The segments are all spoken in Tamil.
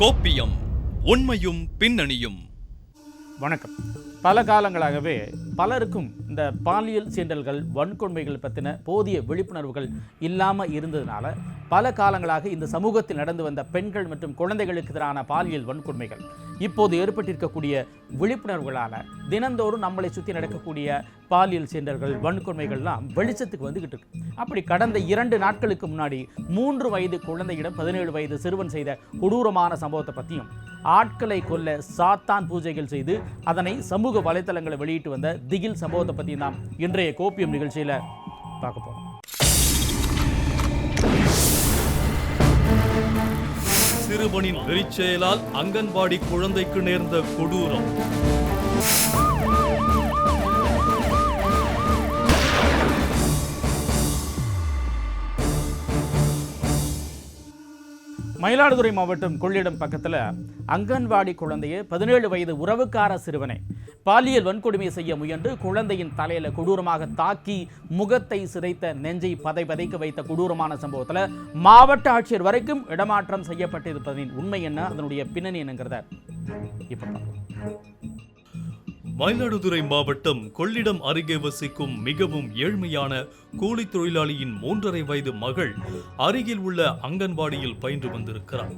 கோப்பியம் உண்மையும் பின்னணியும். வணக்கம். பல காலங்களாகவே பலருக்கும் இந்த பாலியல் சீண்டல்கள் வன்கொடுமைகள் பற்றின போதிய விழிப்புணர்வுகள் இல்லாமல் இருந்ததுனால பல காலங்களாக இந்த சமூகத்தில் நடந்து வந்த பெண்கள் மற்றும் குழந்தைகளுக்கு எதிரான பாலியல் வன்கொடுமைகள். இப்போது ஏற்பட்டிருக்கக்கூடிய விழிப்புணர்வுகளால் தினந்தோறும் நம்மளை சுற்றி நடக்கக்கூடிய பாலியல் சீண்டல்கள் வன்கொடுமைகள்லாம் வெளிச்சத்துக்கு வந்துக்கிட்டு இருக்கு. அப்படி கடந்த இரண்டு நாட்களுக்கு முன்னாடி மூன்று வயது குழந்தையிடம் பதினேழு வயது சிறுவன் செய்த கொடூரமான சம்பவத்தை பற்றியும் ஆட்களை கொல்ல சாத்தான் பூஜைகள் செய்து அதனை சமூக வலைத்தளங்களை வெளியிட்டு வந்த திகில் சம்பவத்தை பற்றி நாம் இன்றைய கோப்பியம் நிகழ்ச்சியில் பார்க்க போகிறோம் சிறுவனின் வெறிச்செயலால் அங்கன்வாடி குழந்தைக்கு நேர்ந்த கொடூரம். மயிலாடுதுறை மாவட்டம் கொள்ளிடம் பக்கத்தில் அங்கன்வாடி குழந்தையை பதினேழு வயது உறவுக்கார சிறுவனை பாலியல் வன்கொடுமை செய்ய முயன்று குழந்தையின் தலையில கொடூரமாக தாக்கி முகத்தை சிதைத்த நெஞ்சை பதை பதைக்க வைத்த கொடூரமான சம்பவத்தில் மாவட்ட ஆட்சியர் வரைக்கும் இடமாற்றம் செய்யப்பட்டிருப்பதின் உண்மை என்ன? அதனுடைய பின்னணி என்னங்கிறத இப்போ மயிலாடுதுறை மாவட்டம் கொள்ளிடம் அருகே வசிக்கும் மிகவும் ஏழ்மையான கூலி தொழிலாளியின் மூன்றரை வயது மகள் அருகில் உள்ள அங்கன்வாடியில் பயின்று வந்திருக்கிறார்.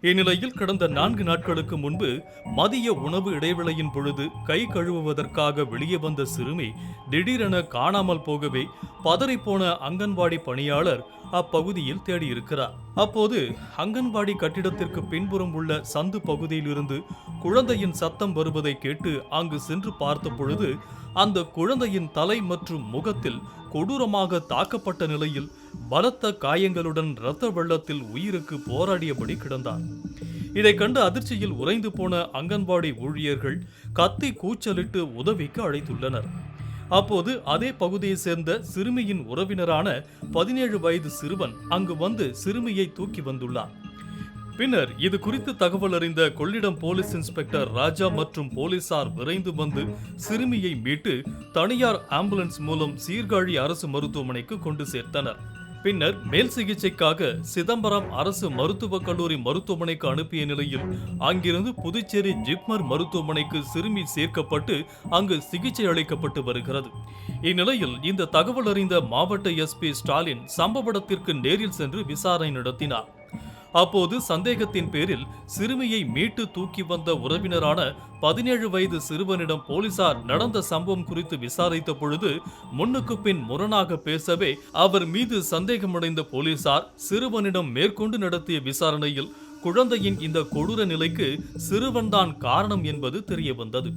இந்நிலையில் கடந்த நான்கு நாட்களுக்கு முன்பு மதிய உணவு இடைவேளையின் பொழுது கை கழுவுவதற்காக வெளியே வந்த சிறுமி திடீரென காணாமல் போகவே பதறிப்போன அங்கன்வாடி பணியாளர் அப்பகுதியில் தேடியிருக்கிறார். அப்போது அங்கன்வாடி கட்டிடத்திற்கு பின்புறம் உள்ள சந்து பகுதியிலிருந்து குழந்தையின் சத்தம் வருவதை கேட்டு அங்கு சென்று பார்த்த பொழுது அந்த குழந்தையின் தலை மற்றும் முகத்தில் கொடூரமாக தாக்கப்பட்ட நிலையில் பலத்த காயங்களுடன் இரத்த வெள்ளத்தில் உயிருக்கு போராடியபடி கிடந்தார் இதை கண்டு அதிர்ச்சியில் உறைந்து போன அங்கன்வாடி ஊழியர்கள் கத்தி கூச்சலிட்டு உதவிக்கு அழைத்துள்ளனர். அப்போது அதே பகுதியை சேர்ந்த சிறுமியின் உறவினரான பதினேழு வயது சிறுவன் அங்கு வந்து சிறுமியை தூக்கி வந்துள்ளார் பின்னர் இது குறித்து தகவல் அறிந்த கொள்ளிடம் போலீஸ் இன்ஸ்பெக்டர் ராஜா மற்றும் போலீசார் விரைந்து வந்து சிறுமியை மீட்டு தனியார் ஆம்புலன்ஸ் மூலம் சீர்காழி அரசு மருத்துவமனைக்கு கொண்டு சேர்த்தனர். பின்னர் மேல் சிகிச்சைக்காக சிதம்பரம் அரசு மருத்துவக் கல்லூரி மருத்துவமனைக்கு அனுப்பிய நிலையில் அங்கிருந்து புதுச்சேரி ஜிப்மர் மருத்துவமனைக்கு சிறுமி சேர்க்கப்பட்டு அங்கு சிகிச்சை அளிக்கப்பட்டு வருகிறது. இந்நிலையில் இந்த தகவல் அறிந்த மாவட்ட எஸ்பி ஸ்டாலின் சம்பவ இடத்திற்கு நேரில் சென்று விசாரணை நடத்தினார். அப்போது சந்தேகத்தின் பேரில் சிறுமியை மீட்டு தூக்கி வந்த உறவினரான பதினேழு வயது சிறுவனிடம் போலீசார் நடந்த சம்பவம் குறித்து விசாரித்த பொழுது முன்னுக்கு பின் முரணாக பேசவே அவர் மீது சந்தேகமடைந்த போலீசார் சிறுவனிடம் மேற்கொண்டு நடத்திய விசாரணையில் குழந்தையின் இந்த கொடூர நிலைக்கு சிறுவன்தான் காரணம் என்பது தெரிய வந்தது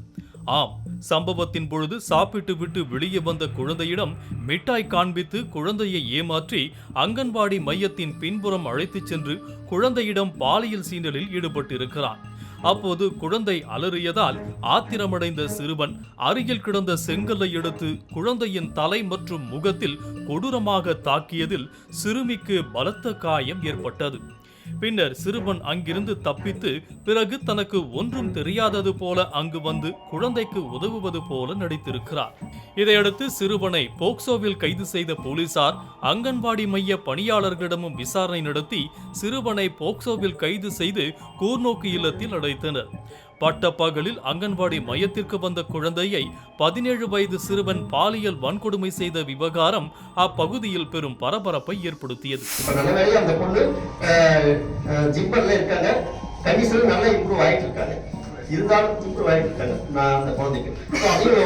ஆம் சம்பவத்தின் பொழுது சாப்பிட்டு விட்டு வெளியே வந்த குழந்தையிடம் மிட்டாய் காண்பித்து குழந்தையை ஏமாற்றி அங்கன்வாடி மையத்தின் பின்புறம் அழைத்துச் சென்று குழந்தையிடம் பாலியல் சீண்டலில் ஈடுபட்டிருக்கிறான். அப்போது குழந்தை அலறியதால் ஆத்திரமடைந்த சிறுவன் அருகில் கிடந்த செங்கல்லை எடுத்து குழந்தையின் தலை மற்றும் முகத்தில் கொடூரமாக தாக்கியதில் சிறுமிக்கு பலத்த காயம் ஏற்பட்டது. பின்னர் சிறுவன் அங்கிருந்து தப்பித்து பிறகு தனக்கு ஒன்றும் தெரியாதது போல அங்கு வந்து குழந்தைக்கு உதவுவது போல நடித்திருக்கிறார். இதையடுத்து சிறுவனை போக்சோவில் கைது செய்த போலீசார் அங்கன்வாடி மைய பணியாளர்களிடமும் விசாரணை நடத்தி சிறுவனை போக்சோவில் கைது செய்து கூர்நோக்கு இல்லத்தில் அடைத்தனர். பட்டப்பகலில் அங்கன்வாடி மையத்திற்கு வந்த குழந்தையை பதினேழு வயது சிறுவன் பாலியல் வன்கொடுமை செய்த விவகாரம் அப்பகுதியில் பெரும் பரபரப்பை ஏற்படுத்தியது. இருந்தாலும் இம்ப்ரூவ் இருக்காங்க. நான் அந்த குழந்தைக்கு. ஸோ அதையும்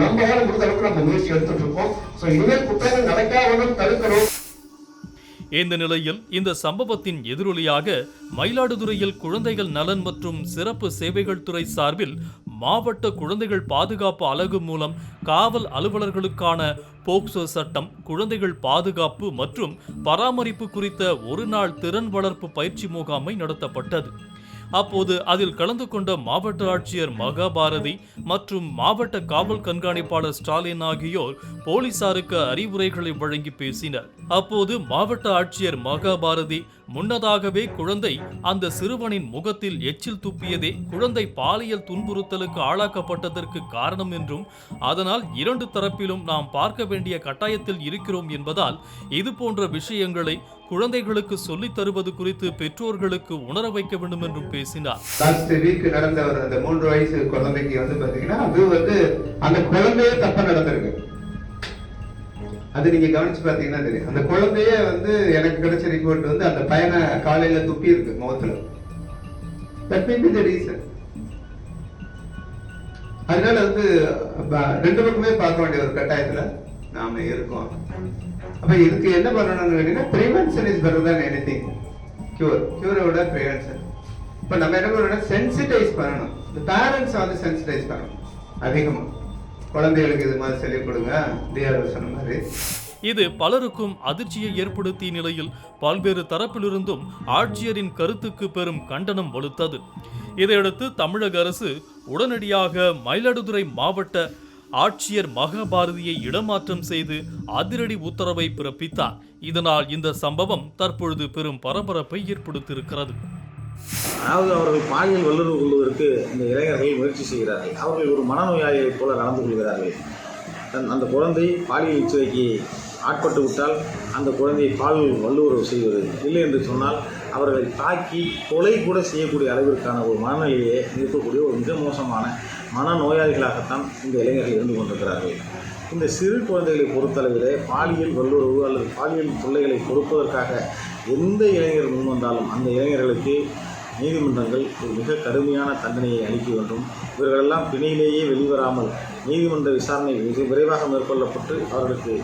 நம்மளால முடிந்த அளவுக்கு நம்ம முயற்சி எடுத்துட்டு இருக்கோம். ஸோ இனிமேல் குற்றங்கள் நடக்காமலும் தடுக்கணும். இந்த நிலையில் இந்த சம்பவத்தின் எதிரொலியாக மயிலாடுதுறையில் குழந்தைகள் நலன் மற்றும் சிறப்பு சேவைகள் துறை சார்பில் மாவட்ட குழந்தைகள் பாதுகாப்பு அலகு மூலம் காவல் அலுவலர்களுக்கான போக்சோ சட்டம் குழந்தைகள் பாதுகாப்பு மற்றும் பராமரிப்பு குறித்த ஒரு நாள் திறன் வளர்ப்பு பயிற்சி முகாமை நடத்தப்பட்டது. அப்போது அதில் கலந்து கொண்ட மாவட்ட ஆட்சியர் மகாபாரதி மற்றும் மாவட்ட காவல் கண்காணிப்பாளர் ஸ்டாலின் ஆகியோர் போலீசாருக்கு அறிவுரைகளை வழங்கி பேசினர். அப்போது மாவட்ட ஆட்சியர் மகாபாரதி முன்னதாகவே குழந்தை அந்த சிறுவனின் முகத்தில் எச்சில் துப்பியதே குழந்தை பாலியல் துன்புறுத்தலுக்கு ஆளாக்கப்பட்டதற்கு காரணம் என்றும் அதனால் இரண்டு தரப்பிலும் நாம் பார்க்க வேண்டிய கட்டாயத்தில் இருக்கிறோம் என்பதால் இது போன்ற விஷயங்களை குழந்தைகளுக்கு சொல்லித் தருவது குறித்து பெற்றோர்களுக்கு உணர வைக்க வேண்டும் என்றும் பேசினார். லாஸ்ட் வீக் நடந்த ஒரு அந்த மூன்று வயசு குழந்தைக்கு வந்து பாத்தீங்கன்னா அது வந்து அந்த குழந்தையே தப்பா நடந்திருக்கு. அது நீங்க கவனிச்சு பாத்தீங்கன்னா தெரியும். அந்த குழந்தையே வந்து எனக்கு கிடைச்ச ரிப்போர்ட் வந்து அந்த பையனை காலையில துப்பி இருக்கு முகத்துல. That may be the reason அதனால வந்து ரெண்டு பக்கமே பார்க்க வேண்டிய ஒரு கட்டாயத்துல நாம இருக்கோம். அப்ப இதுக்கு என்ன பண்ணணும்னு கேட்டீங்கன்னா prevention is better than anything cure கியூரோட விட ப்ரிவென்ஷன் இப்போ நம்ம என்ன பண்ணணும் சென்சிட்டைஸ் பண்ணணும். இந்த பேரண்ட்ஸ் வந்து சென்சிட்டைஸ் பண்ணணும். அதிகமா. குழந்தைகளுக்கு இது மாதிரி சொல்லிக் கொடுங்க. டிஆர்ஓ சொன்ன மாதிரி. இது பலருக்கும் அதிர்ச்சியை ஏற்படுத்திய நிலையில் பல்வேறு தரப்பிலிருந்தும் ஆட்சியரின் கருத்துக்கு பெரும் கண்டனம் வலுத்தது. இதையடுத்து தமிழக அரசு உடனடியாக மயிலாடுதுறை மாவட்ட ஆட்சியர் மகாபாரதியை இடமாற்றம் செய்து அதிரடி உத்தரவை பிறப்பித்தார். இதனால் இந்த சம்பவம் தற்பொழுது பெரும் பரபரப்பை ஏற்படுத்தியிருக்கிறது. அதாவது அவர்கள் பாலியல் வல்லுறவு கொள்வதற்கு இந்த இளைஞர்கள் முயற்சி செய்கிறார்கள். அவர்கள் ஒரு மனநோயாளியைப் போல நடந்து கொள்கிறார்கள். தன் அந்த குழந்தை பாலியல் இச்சைக்கு ஆட்பட்டு விட்டால் அந்த குழந்தையை பால் வல்லுறவு செய்வது இல்லை என்று சொன்னால் அவர்களை தாக்கி கொலை கூட செய்யக்கூடிய அளவிற்கான ஒரு மனநிலையை இருக்கக்கூடிய ஒரு மிக மோசமான மனநோயாளிகளாகத்தான் இந்த இளைஞர்கள் இருந்து கொண்டிருக்கிறார்கள். இந்த சிறு குழந்தைகளை பொறுத்தளவிலே பாலியல் வல்லுறவு அல்லது பாலியல் தொல்லைகளை கொடுப்பதற்காக எந்த இளைஞர் முன் வந்தாலும் அந்த இளைஞர்களுக்கு நீதிமன்றங்கள் ஒரு மிக கடுமையான தண்டனையை அளிக்க வேண்டும். இவர்களெல்லாம் பிணையிலேயே வெளிவராமல் நீதிமன்ற விசாரணை மிக விரைவாக மேற்கொள்ளப்பட்டு அவர்களுக்கு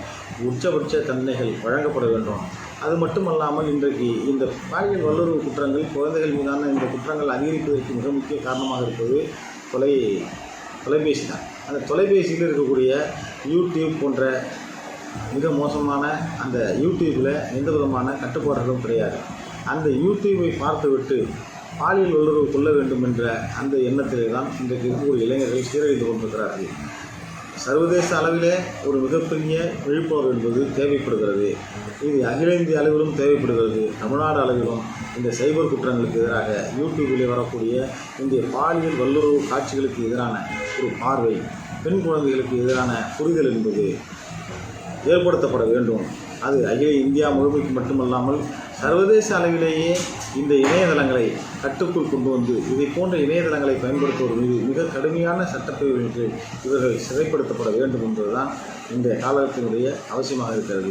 உச்சபட்ச தண்டனைகள் வழங்கப்பட வேண்டும். அது மட்டுமல்லாமல் இன்றைக்கு இந்த பாலியல் வல்லுறவு குற்றங்கள் குழந்தைகள் மீதான இந்த குற்றங்கள் அதிகரிப்பதற்கு மிக முக்கிய காரணமாக இருப்பது தொலை தொலைபேசி தான். அந்த தொலைபேசியில் இருக்கக்கூடிய யூடியூப் போன்ற மிக மோசமான அந்த யூடியூப்பில் எந்த விதமான கட்டுப்பாடுகளும் கிடையாது. அந்த யூடியூப்பை பார்த்துவிட்டு பாலியல் வல்லுறவு கொள்ள வேண்டும் என்ற அந்த எண்ணத்திலே தான் இன்றைக்கு இருக்கக்கூடிய இளைஞர்கள் சீரழிந்து கொண்டிருக்கிறார்கள். சர்வதேச அளவிலே ஒரு மிகப்பெரிய விழிப்புணர்வு என்பது தேவைப்படுகிறது. இது அகில இந்திய அளவிலும் தேவைப்படுகிறது. தமிழ்நாடு அளவிலும் இந்த சைபர் குற்றங்களுக்கு எதிராக யூடியூபிலே வரக்கூடிய இந்த பாலியல் வல்லுறவு காட்சிகளுக்கு எதிரான ஒரு பார்வை பெண் குழந்தைகளுக்கு எதிரான புரிதல் என்பது ஏற்படுத்தப்பட வேண்டும். அது அகில இந்தியா முழுமைக்கு மட்டுமல்லாமல் சர்வதேச அளவிலேயே இந்த இணையதளங்களை கட்டுக்குள் கொண்டு வந்து இதை போன்ற இணையதளங்களை பயன்படுத்துவோர் மீது மிக கடுமையான சட்டப்பிரிவுகளின் இவர்கள் சிறைப்படுத்தப்பட வேண்டும் என்பதுதான் இந்த காலத்தினுடைய அவசியமாக இருக்கிறது.